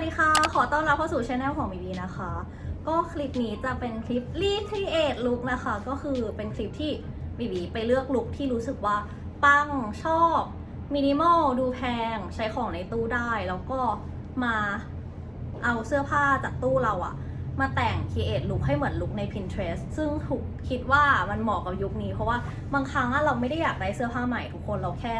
วัสดีค่ะ ขอต้อนรับเข้าสู่ช anel ของบีบีนะคะ ก็คลิปนี้จะเป็นคลิป recreate look นะคะ ก็คือเป็นคลิปที่บีบีไปเลือกลุคที่รู้สึกว่าปังชอบมินิมอลดูแพง ใช้ของในตู้ได้ แล้วก็มาเอาเสื้อผ้าจากตู้เราอะมาแต่ง create look ให้เหมือนลุคใน Pinterest ซึ่งถูกคิดว่ามันเหมาะกับยุคนี้ เพราะว่าบางครั้งอะเราไม่ได้อยากได้เสื้อผ้าใหม่ทุกคนเราแค่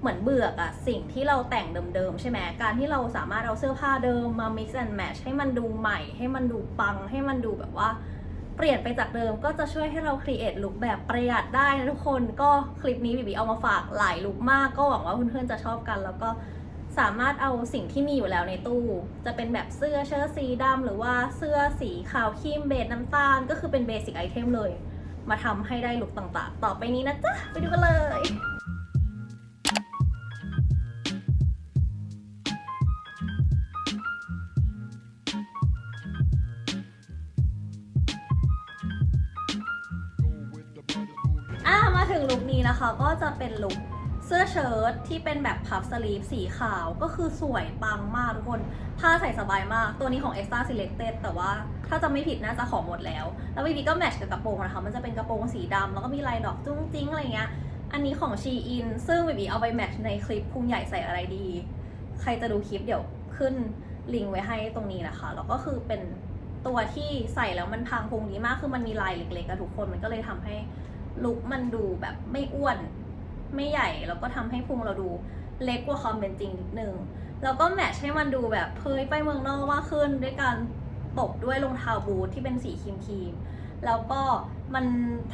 เหมือนเบื่ออะสิ่งที่เราแต่งเดิมๆใช่ไหมการที่เราสามารถเอาเสื้อผ้าเดิมมา mix and match ให้มันดูใหม่ ให้มันดูปัง ให้มันดูแบบว่า เปลี่ยนไปจากเดิมก็จะช่วยให้เรา create ลุคแบบประหยัดได้นะทุกคนก็คลิปนี้บีบีเอามาฝากหลายลุคมาก ก็หวังว่าเพื่อนๆจะชอบกัน แล้วก็สามารถเอาสิ่งที่มีอยู่แล้วในตู้ จะเป็นแบบเสื้อเชิ้ตสีดำหรือว่าเสื้อสีขาวครีมเบจน้ำตาล ก็คือเป็นเบสิกไอเทมเลย มาทำให้ได้ลุคต่างๆ ต่อไปนี้นะจ๊ะไปดูกันเลย ถึงลุคนี้นะคะก็จะเป็นลุคเสื้อเชิ้ตที่เป็นแบบพับสลีฟสีขาวก็คือสวยปังมากทุกคน ผ้าใส่สบายมาก ตัวนี้ของ Extra Selected แต่ว่าถ้าจะไม่ผิดน่าจะของหมดแล้ว แล้ววีดีก็แมทช์กับกระโปรงนะคะ มันจะเป็นกระโปรงสีดำแล้วก็มีลายดอกจุ้งจิ้งอะไรเงี้ย อันนี้ของ Shein ซึ่งวีดีเอาไปแมทช์ในคลิปพุงใหญ่ใส่อะไรดี ใครจะดูคลิปเดี๋ยวขึ้นลิงก์ไว้ให้ตรงนี้นะคะ แล้วก็คือเป็นตัวที่ใส่แล้วมันพางพุงดีมาก คือมันมีลายเล็กๆอะทุกคน มันก็เลยทำให้ ลุคมันดูแบบไม่อ้วน ไม่ใหญ่แล้วก็ทำให้พุงเราดูเล็กกว่าความเป็นจริงนิดนึงแล้วก็แมทช์ให้มันดูแบบเฮ้ยไปเมืองนอกมากขึ้นด้วยการตบด้วยรองเท้าบูทที่เป็นสีครีมครีมแล้วก็มัน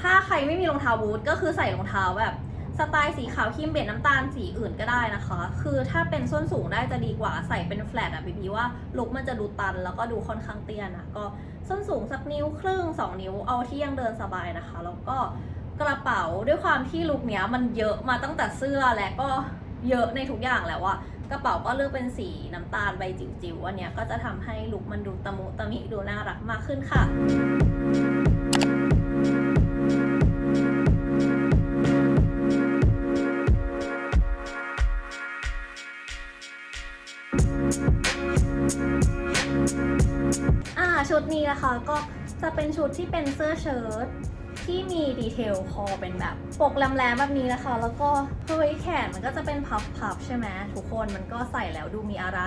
ถ้าใครไม่มีรองเท้าบูทก็คือใส่รองเท้าแบบสไตล์สีขาวครีมเบจน้ำตาลสีอื่นก็ได้นะคะ คือถ้าเป็นส้นสูงได้จะดีกว่าใส่เป็นแฟลตอะพี่พีว่าลุคมันจะดูตันแล้วก็ดูค่อนข้างเตี้ยนะก็ส้นสูงสักนิ้วครึ่งสองนิ้วเอาที่ยังเดินสบายนะคะ แล้วก็ กระเป๋าด้วยความที่ลุคเนี้ยมันเยอะมาตั้งแต่เสื้อและก็เยอะในทุกอย่างแล้วอะกระเป๋าก็เลือกเป็นสีน้ำตาลใบจิ๋วๆอันเนี้ยก็จะทำให้ลุคมันดูตะมุตะมิดูน่ารักมากขึ้นค่ะอ่าชุดนี้นะคะก็จะเป็นชุดที่เป็นเสื้อเชิ้ต ที่มีดีเทลคอเป็นแบบปกแหลมๆแบบนี้นะคะ แล้วก็เฮ้ยแขนมันก็จะเป็นพับๆใช่ไหมทุกคนมันก็ใส่แล้วดูมีอะไร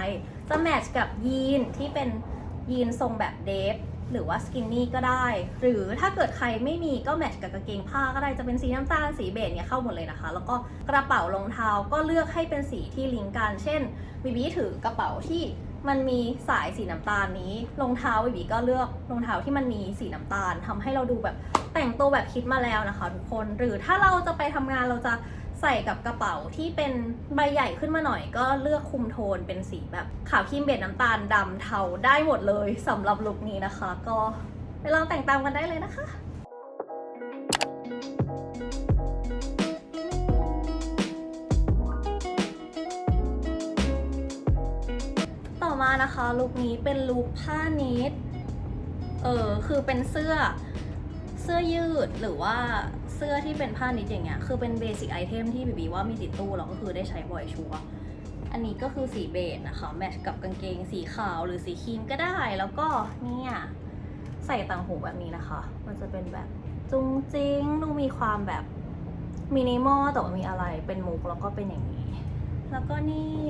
จะแมทช์กับยีนที่เป็นยีนทรงแบบเดฟหรือว่าสกินนี่ก็ได้ หรือถ้าเกิดใครไม่มีก็แมทช์กับกางเกงผ้าก็ได้จะเป็นสีน้ำตาลสีเบจเนี่ยเข้าหมดเลยนะคะ แล้วก็กระเป๋ารองเท้าก็เลือกให้เป็นสีที่ลิงก์กัน เช่นบีบีถือกระเป๋าที่มันมีสายสีน้ำตาลนี้รองเท้าบีบีก็เลือกรองเท้าที่มันมีสีน้ำตาลทำให้เราดูแบบ แต่งตัวแบบคิดมาแล้วนะคะทุกคน หรือถ้าเราจะไปทำงานเราจะใส่กับกระเป๋าที่เป็นใบใหญ่ขึ้นมาหน่อย ก็เลือกคุมโทนเป็นสีแบบขาวครีมเบจน้ำตาลดำเทาได้หมดเลยสำหรับลุคนี้นะคะ ก็ไปลองแต่งตามกันได้เลยนะคะต่อมานะคะลุคนี้เป็นลุคผ้านิดเออคือเป็นเสื้อ สื้อยืดหรือว่าเสื้อที่เป็นผ้านิดอย่างเงี้ยคือเป็นเบสิกไอเทมที่บีบีว่ามีติดตู้เราก็คือได้ใช้บ่อยชัวร์อันนี้ก็คือสีเบจนะคะแมทช์กับกางเกงสีขาวหรือสีครีมก็ได้แล้วก็เนี่ยใส่ต่างหูแบบนี้นะคะ มันจะเป็นแบบจุงจิงดูมีความแบบมินิมอลแต่ว่ามีอะไรเป็นมุกแล้วก็เป็นอย่างนี้ แล้วก็นี่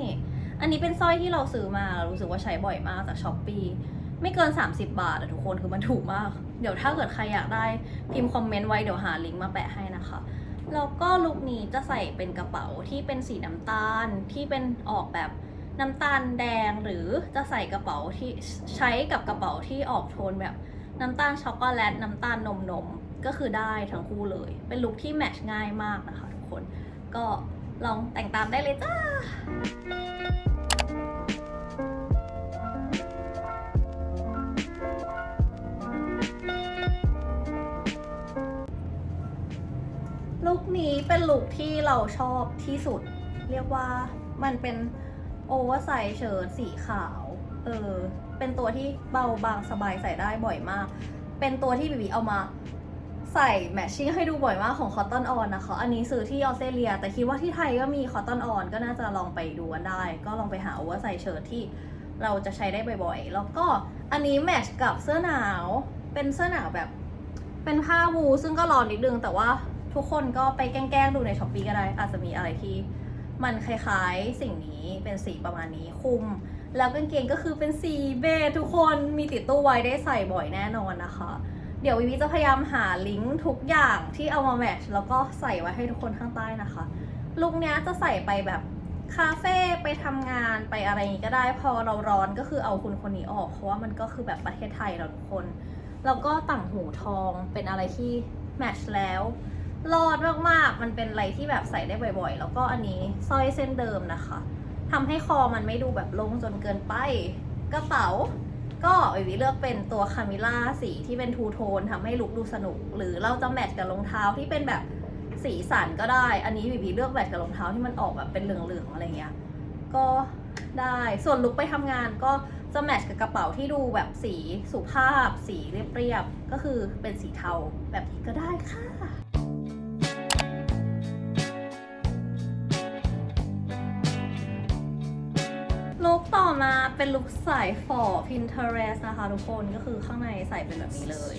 อันนี้เป็นสร้อยที่เราซื้อมาเรารู้สึกว่าใช้บ่อยมากจากช้อปปี้ ไม่เกิน 30 บาทอะทุกคนคือมันถูกมาก เดี๋ยวถ้าเกิดใครอยากได้พิมพ์คอมเมนต์ไว้เดี๋ยวหาลิงก์มาแปะให้นะคะแล้วก็ลุคนี้จะใส่เป็นกระเป๋าที่เป็นสีน้ำตาลที่เป็นออกแบบน้ำตาลแดงหรือจะใส่กระเป๋าที่ใช้กับกระเป๋าที่ออกโทนแบบน้ำตาลช็อกโกแลตน้ำตาลนมนมก็คือได้ทั้งคู่เลย เป็นลุคที่แมทช์ง่ายมากนะคะทุกคน ก็ลองแต่งตามได้เลยจ้า เป็นลุคที่เราชอบที่สุด เรียกว่ามันเป็นโอเวอร์ไซส์เชิ้ตสีขาว เออ เป็นตัวที่เบาบางสบายใส่ได้บ่อยมาก เป็นตัวที่บีบีเอามาใส่แมทชิ่งให้ดูบ่อยมากของ Cotton On นนะคะ อันนี้ซื้อที่ออสเตรเลีย แต่คิดว่าที่ไทยก็มี Cotton On ก็น่าจะลองไปดูกันได้ ก็ลองไปหาโอเวอร์ไซส์เชิ้ตที่เราจะใช้ได้บ่อยๆ แล้วก็อันนี้แมทช์กับเสื้อหนาว เป็นเสื้อหนาวแบบ เป็นผ้าวูลซึ่งก็ร้อนนิดนึงแต่ว่า ทุกคนก็ไปแกล้งๆดูในช้อปปีก็ได้ อาจจะมีอะไรที่ มันคล้ายๆสิ่งนี้เป็นสีประมาณนี้คุม แล้วกางเกงก็คือเป็นสีเบจทุกคนมีติดตู้ไว้ได้ใส่บ่อยแน่นอนนะคะ เดี๋ยววิวิจะพยายามหาลิงก์ทุกอย่างที่เอามาแมทช์แล้วก็ใส่ไว้ให้ทุกคนข้างใต้นะคะลุคเนี้ยจะใส่ไปแบบคาเฟ่ไปทำงานไปอะไรอย่างงี้ก็ได้พอเราร้อนก็คือเอาคุณคนนี้ออก เพราะว่ามันก็คือแบบประเทศไทยเราทุกคน แล้วก็ต่างหูทองเป็นอะไรที่แมทช์แล้ว รอดมากๆ มันเป็นอะไรที่แบบใส่ได้บ่อยๆ แล้วก็อันนี้สร้อยเส้นเดิมนะคะทำให้คอมันไม่ดูแบบลงจนเกินไป กระเป๋า ก็เอวิเลือกเป็นตัวคามิล่าสีที่เป็นทูโทนทำให้ลุคดูสนุก หรือเราจะแมทช์กับรองเท้าที่เป็นแบบสีสันก็ได้ อันนี้วิวีเลือกแมทช์กับรองเท้าที่มันออกแบบเป็นเหลืองๆอะไรเงี้ย ก็ได้ส่วนลุคไปทำงานก็จะแมทช์กับกระเป๋าที่ดูแบบสีสุภาพ สีเรียบๆก็คือเป็นสีเทาแบบนี้ก็ได้ค่ะ ต่อมาเป็นลุคสายฝ่อ Pinterest นะคะทุกคนก็คือข้างในใส่เป็นแบบนี้เลย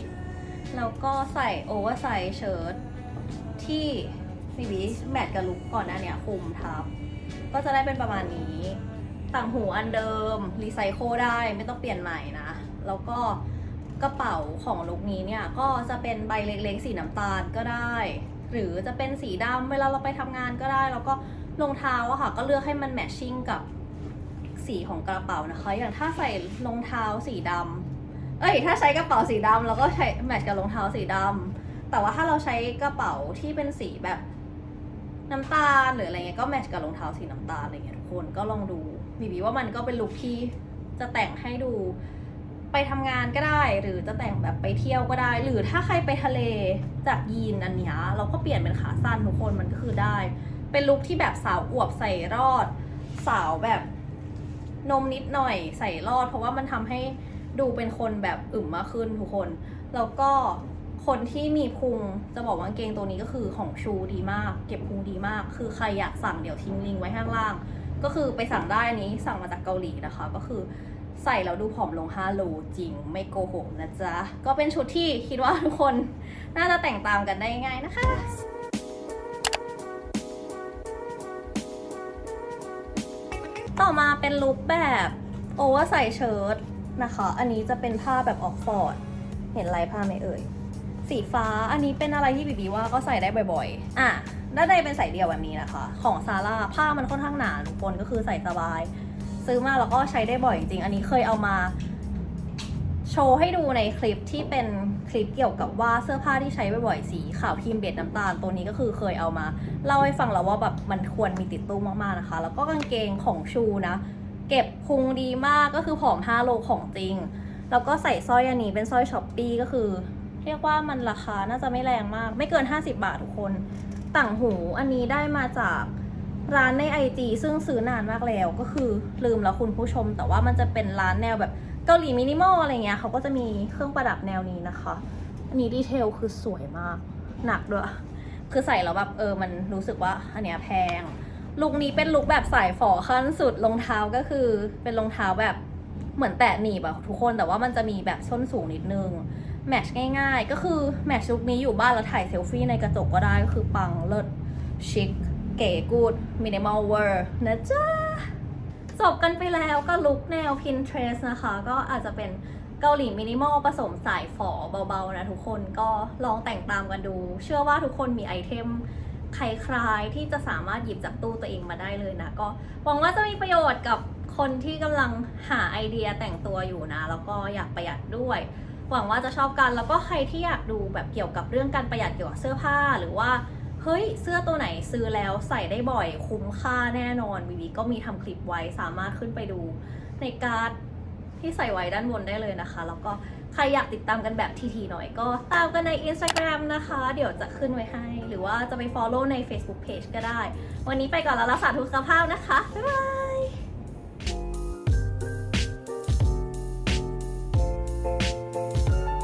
แล้วก็ใส่โอเวอร์ไซส์เชิ้ตที่มีบีแมทกับลุคก่อนหน้าเนี้ยคลุมทับ ก็จะได้เป็นประมาณนี้ ต่างหูอันเดิม รีไซเคิลได้ไม่ต้องเปลี่ยนใหม่นะ แล้วก็กระเป๋าของลุคนี้เนี่ยก็จะเป็นใบเล็กๆสีน้ำตาลก็ได้ หรือจะเป็นสีดำเวลาเราไปทำงานก็ได้ แล้วก็รองเท้าอะค่ะก็เลือกให้มันแมทชิ่งกับ สีของกระเป๋านะคะ อย่างถ้าใส่รองเท้าสีดำเอ้ย ถ้าใช้กระเป๋าสีดำเราก็ใช้แมทกับรองเท้าสีดำแต่ว่าถ้าเราใช้กระเป๋าที่เป็นสีแบบน้ำตาลหรืออะไรเงี้ยก็แมทช์กับรองเท้าสีน้ำตาลอะไรเงี้ยทุกคนก็ลองดูบีบีว่ามันก็เป็นลุคที่จะแต่งให้ดูไปทำงานก็ได้หรือจะแต่งแบบไปเที่ยวก็ได้ หรือถ้าใครไปทะเลจากยีนอันนี้เราก็เปลี่ยนเป็นขาสั้นทุกคนมันก็คือได้ เป็นลุคที่แบบสาวอวบใส่รอด สาวแบบ นมนิดหน่อยใส่รอด เพราะว่ามันทำให้ดูเป็นคนแบบอึมมากขึ้นทุกคน แล้วก็คนที่มีพุงจะบอกว่ากางเกงตัวนี้ก็คือของชูดีมาก เก็บพุงดีมาก คือใครอยากสั่งเดี๋ยวทิ้งลิงก์ไว้ข้างล่าง ก็คือไปสั่งได้อันนี้สั่งมาจากเกาหลีนะคะ ก็คือใส่แล้วดูผอมลง5โลจริง ไม่โกหกนะจ๊ะ ก็เป็นชุดที่คิดว่าทุกคนน่าจะแต่งตามกันได้ง่ายนะคะ ต่อมาเป็นลุคแบบโอเวอร์ใส่เชิ้ตนะคะ อันนี้จะเป็นผ้าแบบออกฟอร์ด เห็นลายผ้าไหมเอ่ย สีฟ้า อันนี้เป็นอะไรที่บีบีว่าก็ใส่ได้บ่อยๆ อะ ด้านในเป็นใส่เดี่ยวแบบนี้นะคะ ของซาร่า ผ้ามันค่อนข้างหนาทุกคนก็คือใส่สบาย ซื้อมาแล้วก็ใช้ได้บ่อยจริงๆอันนี้เคยเอามา โชว์ให้ดูในคลิปที่เป็นคลิปเกี่ยวกับว่าเสื้อผ้าที่ใช้บ่อยๆ สีขาวครีมเบจน้ำตาลตัวนี้ก็คือเคยเอามาเล่าให้ฟังแล้วว่าแบบมันควรมีติดตู้มากๆนะคะ แล้วก็กางเกงของชูนะ เก็บพุงดีมากก็คือผอม5โลของจริง แล้วก็ใส่สร้อยอันนี้เป็นสร้อยช้อปปี้ก็คือ เรียกว่ามันราคาน่าจะไม่แรงมาก ไม่เกิน 50 บาททุกคนต่างหูอันนี้ได้มาจากร้านใน IG ซึ่งซื้อนานมากแล้วก็คือลืมแล้วคุณผู้ชม แต่ว่ามันจะเป็นร้านแนวแบบ กาหลีมินิมอลอะไรเงี้ยเขาก็จะมีเครื่องประดับแนวนี้นะคะ อันนี้ดีเทลคือสวยมาก หนักด้วย คือใส่แล้วแบบเออมันรู้สึกว่าอันเนี้ยแพง ลุคนี้เป็นลุคแบบสายฝอขั้นสุดรองเท้าก็คือเป็นรองเท้าแบบเหมือนแตะหนีบอะทุกคนแต่ว่ามันจะมีแบบส้นสูงนิดนึงแมทช์ง่ายๆ ก็คือแมทช์ลุคนี้อยู่บ้านแล้วถ่ายเซลฟี่ในกระจกก็ได้ก็คือปังเลิศชิคเก๋กูดมินิมอลเวอร์นะจ๊ะ จบกันไปแล้วก็ลุคแนว Pinterest นะคะ ก็อาจจะเป็นเกาหลีมินิมอลผสมสายฝอเบาๆนะทุกคนก็ลองแต่งตามกันดู เชื่อว่าทุกคนมีไอเทมคล้ายๆที่จะสามารถหยิบจากตู้ตัวเองมาได้เลยนะ ก็หวังว่าจะมีประโยชน์กับคนที่กำลังหาไอเดียแต่งตัวอยู่นะ แล้วก็อยากประหยัดด้วย หวังว่าจะชอบกันแล้วก็ใครที่อยากดูแบบเกี่ยวกับเรื่องการประหยัดเกี่ยวกับเสื้อผ้าหรือว่า เฮ้ย เสื้อตัวไหนซื้อแล้วใส่ได้บ่อยคุ้มค่าแน่นอนวีวีก็มีทำคลิปไว้สามารถขึ้นไปดู ในการ์ดที่ใส่ไว้ด้านบนได้เลยนะคะ แล้วก็ใครอยากติดตามกันแบบทีๆหน่อยก็ตามกันใน Instagram นะคะ เดี๋ยวจะขึ้นไว้ให้ หรือว่าจะไป follow ใน Facebook Page ก็ได้ วันนี้ไปก่อนแล้วรักษาทุกสภาพนะคะ บ๊ายบาย